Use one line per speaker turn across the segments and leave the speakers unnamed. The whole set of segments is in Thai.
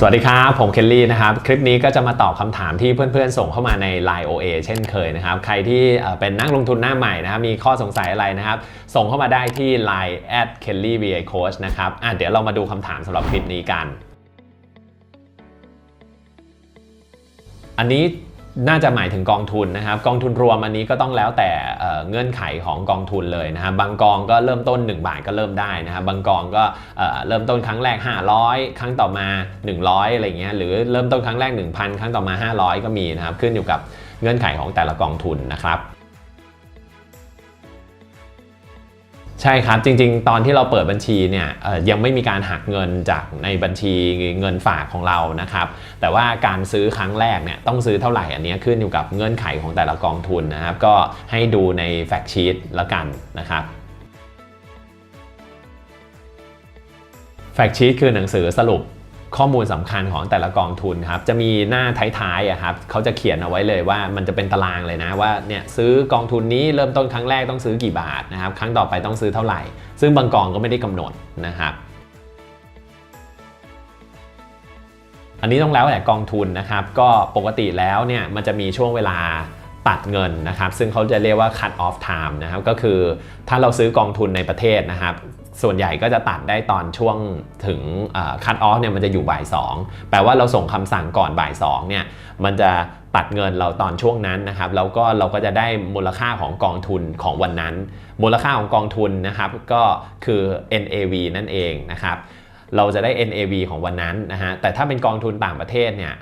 สวัสดีครับ ผมเคลลี่นะครับ คลิปนี้ก็จะมาตอบคำถามที่เพื่อนๆ ส่งเข้ามาใน Line OA เช่นเคยนะครับ ใครที่เป็นนักลงทุนหน้าใหม่นะครับ มีข้อสงสัยอะไรนะครับ ส่งเข้ามาได้ที่ Line at kelly va coach นะครับอะเดี๋ยวเรามาดูคำถามสำหรับคลิปนี้กัน อันนี้ น่าจะหมายถึงกองทุนนะครับกองทุนรวมอันนี้ก็ต้องแล้วแต่เงื่อนไขของกองทุนเลยนะครับบางกองก็เริ่มต้น 1 บาทก็เริ่มได้นะครับบางกองก็เอ่อเริ่มต้นครั้งแรก 500 ครั้งต่อมา 100อะไรเงี้ยหรือเริ่มต้นครั้งแรก 1,000 ครั้งต่อมา 500 ก็มีนะครับขึ้นอยู่กับเงื่อนไขของแต่ละกองทุนนะครับ ใช่ครับ จริงๆ ตอนที่เราเปิดบัญชีเนี่ยยังไม่มีการหักเงินจากในบัญชีเงินฝากของเรานะครับ แต่ว่าการซื้อครั้งแรกเนี่ยต้องซื้อเท่าไหร่อันนี้ขึ้นอยู่กับเงื่อนไขของแต่ละกองทุนนะครับ ก็ให้ดูในแฟกชีตละกันนะครับแฟกชีตคือหนังสือสรุป ข้อมูลสำคัญของแต่ละกองทุนครับจะมีหน้าท้ายๆอะครับเขาจะเขียนเอาไว้เลยว่ามันจะเป็นตารางเลยนะว่าเนี่ยซื้อกองทุนนี้เริ่มต้นครั้งแรกต้องซื้อกี่บาทนะครับครั้งต่อไปต้องซื้อเท่าไหร่ ซึ่งบางกองก็ไม่ได้กำหนดนะครับอันนี้ต้องแล้วแต่กองทุนนะครับก็ปกติแล้วเนี่ยมันจะมีช่วงเวลาตัดเงินนะครับซึ่งเขาจะเรียกว่า cut off time นะครับก็คือถ้าเราซื้อกองทุนในประเทศนะครับ ส่วนใหญ่ก็จะตัดได้ตอนช่วงถึง cut off เนี่ยมันจะอยู่บ่าย 2 แปลว่าเราส่งคำสั่งก่อนบ่าย2เนี่ยมันจะตัดเงินเราตอนช่วงนั้นนะครับแล้วก็เราก็จะได้มูลค่าของกองทุนของวันนั้น มูลค่าของกองทุนนะครับก็คือ NAV นั่นเองนะครับเราจะได้ NAV ของวันนั้นนะฮะ แต่ถ้าเป็นกองทุนต่างประเทศเนี่ย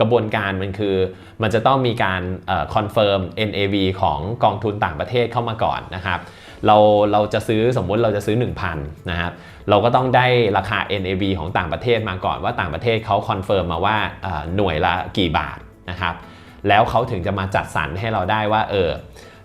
กระบวนการมันคือ มันจะต้องมีการคอนเฟิร์ม NAV ของกองทุนต่างประเทศเข้ามาก่อนนะครับ เราเราจะซื้อสมมติเราจะซื้อ 1,000นะครับเราก็ต้องได้ราคา NAV ของต่างประเทศมาก่อนว่าต่างประเทศเขาคอนเฟิร์มมาว่าหน่วยละกี่บาทนะครับแล้วเขาถึงจะมาจัดสรรให้เราได้ว่าเออ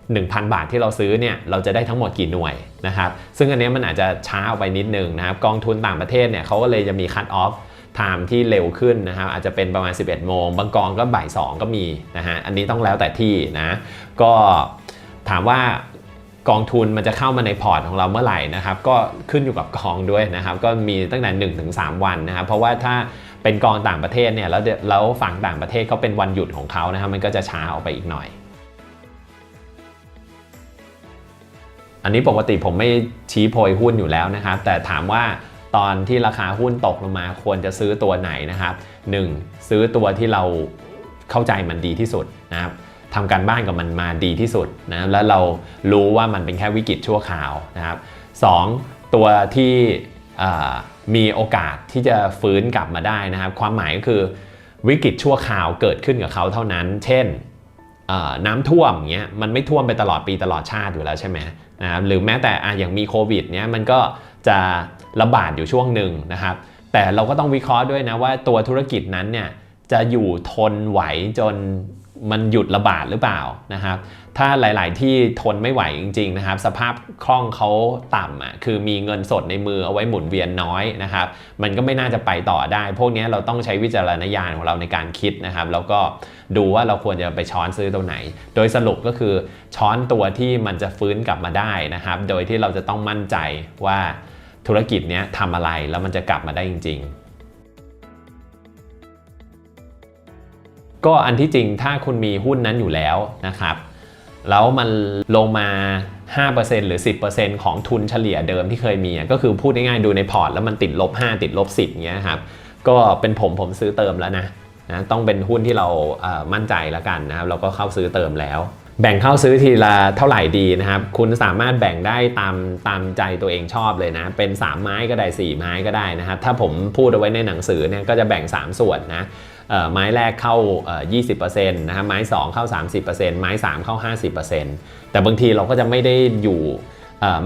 1,000 บาทที่เราซื้อเนี่ยเราจะได้ทั้งหมดกี่หน่วยนะครับซึ่งอันนี้มันอาจจะช้าออกไปนิดนึงนะครับกองทุนต่างประเทศเนี่ยเขาก็เลยจะมีคัตออฟไทม์ที่เร็วขึ้นนะครับอาจจะเป็นประมาณ 11 โมง บางกองก็บ่าย 2 ก็มีนะฮะอันนี้ต้องแล้วแต่ที่นะก็ถามว่า กองทุนมันจะเข้ามาในพอร์ตของเราเมื่อไหร่นะครับก็ขึ้นอยู่กับกองด้วยนะครับก็มีตั้งแต่1ถึง3วันนะครับเพราะว่าถ้าเป็นกองต่างประเทศเนี่ยแล้วเดี๋ยวแล้วฝั่งต่างประเทศเขาเป็นวันหยุดของเขานะครับมันก็จะช้าออกไปอีกหน่อย อันนี้ปกติผมไม่ชี้โพยหุ้นอยู่แล้วนะครับ แต่ถามว่าตอนที่ราคาหุ้นตกลงมาควรจะซื้อตัวไหนนะครับ 1. ซื้อตัวที่เราเข้าใจมันดีที่สุดนะครับ ทำการบ้านกับมันมาดีที่สุดนะแล้วเรารู้ว่ามันเป็นแค่วิกฤตชั่วคราวนะครับ 2. ตัวที่มีโอกาสที่จะฟื้นกลับมาได้นะครับ ความหมายก็คือวิกฤตชั่วคราวเกิดขึ้นกับเขาเท่านั้น เช่นน้ำท่วมอย่างเงี้ยมันไม่ท่วมไปตลอดปีตลอดชาติอยู่แล้วใช่ไหมนะครับหรือแม้แต่อะอย่างมีโควิดเนี้ยมันก็จะระบาดอยู่ช่วงหนึ่งนะครับ แต่เราก็ต้องวิเคราะห์ด้วยนะว่าตัวธุรกิจนั้นเนี่ยจะอยู่ทนไหวจน มันหยุดระบาดหรือเปล่านะครับ ถ้าหลาย ๆ ที่ทนไม่ไหวจริง ๆ นะครับ สภาพคล่องเขาต่ำอะคือมีเงินสดในมือเอาไว้หมุนเวียนน้อยนะครับ มันก็ไม่น่าจะไปต่อได้ พวกนี้เราต้องใช้วิจารณญาณของเราในการคิดนะครับ แล้วก็ดูว่าเราควรจะไปช้อนซื้อตัวไหน โดยสรุปก็คือช้อนตัวที่มันจะฟื้นกลับมาได้นะครับ โดยที่เราจะต้องมั่นใจว่าธุรกิจเนี้ยทำอะไรแล้วมันจะกลับมาได้จริง ๆ ก็อันที่จริงถ้าคุณมีหุ้นนั้นอยู่แล้วนะครับแล้วมันลงมา 5%หรือ 10%ของทุนเฉลี่ยเดิมที่เคยมีก็คือพูดง่ายๆดูในพอร์ตแล้วมันติดลบ 5 ติดลบ 10อย่างเงี้ยครับก็เป็นผมผมซื้อเติมแล้วนะนะต้องเป็นหุ้นที่เราอ่อมั่นใจแล้วกันนะครับเราก็เข้าซื้อเติมแล้ว แบ่งเข้าซื้อทีละเท่าไหร่ดีนะครับ คุณสามารถแบ่งได้ตามตามใจตัวเองชอบเลยนะ เป็น 3 ไม้ก็ได้ 4 ไม้ก็ได้นะครับ ถ้าผมพูดเอาไว้ในหนังสือเนี่ยก็จะแบ่ง 3 ส่วนนะ ไม้แรกเข้า 20%นะครับไม้ 2 เข้า 30%ไม้ 3 เข้า 50%แต่บางทีเราก็จะไม่ได้อยู่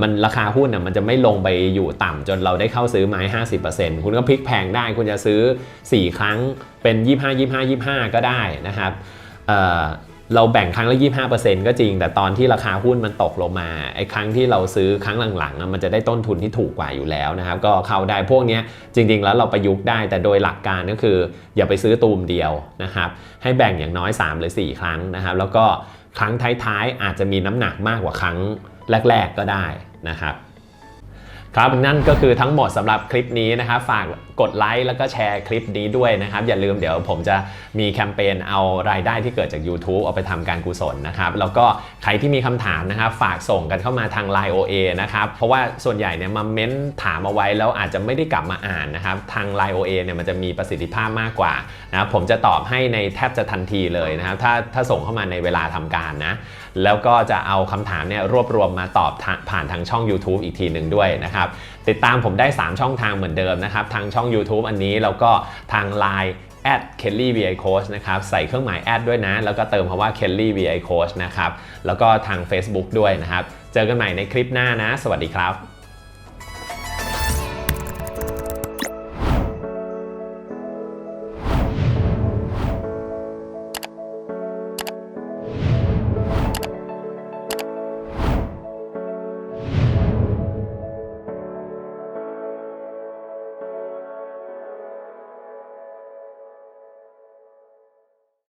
มันราคาหุ้นน่ะมันจะไม่ลงไปอยู่ต่ำจนเราได้เข้าซื้อไม้ 50%คุณก็พลิกแพงได้ คุณจะซื้อ 4 ครั้งเป็น 25 25 25 ก็ได้นะครับ เราแบ่งครั้งละ 25%ก็จริง แต่ตอนที่ราคาหุ้นมันตกลงมาไอ้ครั้งที่เราซื้อครั้งหลังๆ มันจะได้ต้นทุนที่ถูกกว่าอยู่แล้วนะครับ ก็เข้าได้พวกนี้จริง ๆ แล้วเราประยุกต์ได้ แต่โดยหลักการก็คือ อย่าไปซื้อตูมเดียวนะครับ ให้แบ่งอย่างน้อย 3 หรือ 4 ครั้งนะครับ แล้วก็ครั้งท้ายๆอาจจะมีน้ำหนักมากกว่าครั้งแรก ๆ ก็ได้นะครับ ครับนั่นก็คือทั้งหมดสำหรับคลิปนี้นะครับฝากกดไลค์แล้วก็แชร์คลิปนี้ด้วยนะครับ อย่าลืมเดี๋ยวผมจะมีแคมเปญเอารายได้ที่เกิดจาก YouTube เอาไปทำการกุศลนะครับ แล้วก็ใครที่มีคำถามนะครับ ฝากส่งกันเข้ามาทาง Line OA นะครับ เพราะว่าส่วนใหญ่เนี่ยมาเม้นถามเอาไว้แล้วอาจจะไม่ได้กลับมาอ่านนะครับ ทาง Line OA เนี่ยมันจะมีประสิทธิภาพมากกว่านะผมจะตอบให้ในแทบจะทันทีเลยนะครับถ้าถ้าส่งเข้ามาในเวลาทำการนะแล้วก็จะเอาคำถามเนี่ยรวบรวมมาตอบผ่านทางช่อง YouTube อีกทีหนึ่งด้วยนะครับติดตามผมได้ 3 ช่องทางเหมือนเดิมนะครับทางช่อง YouTube อันนี้แล้วก็ทาง Line แอด kelly vi coach นะครับใส่เครื่องหมายแอดด้วยนะ แล้วก็เติมคำว่า kelly vi coach นะครับแล้วก็ทาง Facebook ด้วยนะครับ เจอกันใหม่ในคลิปหน้านะ สวัสดีครับ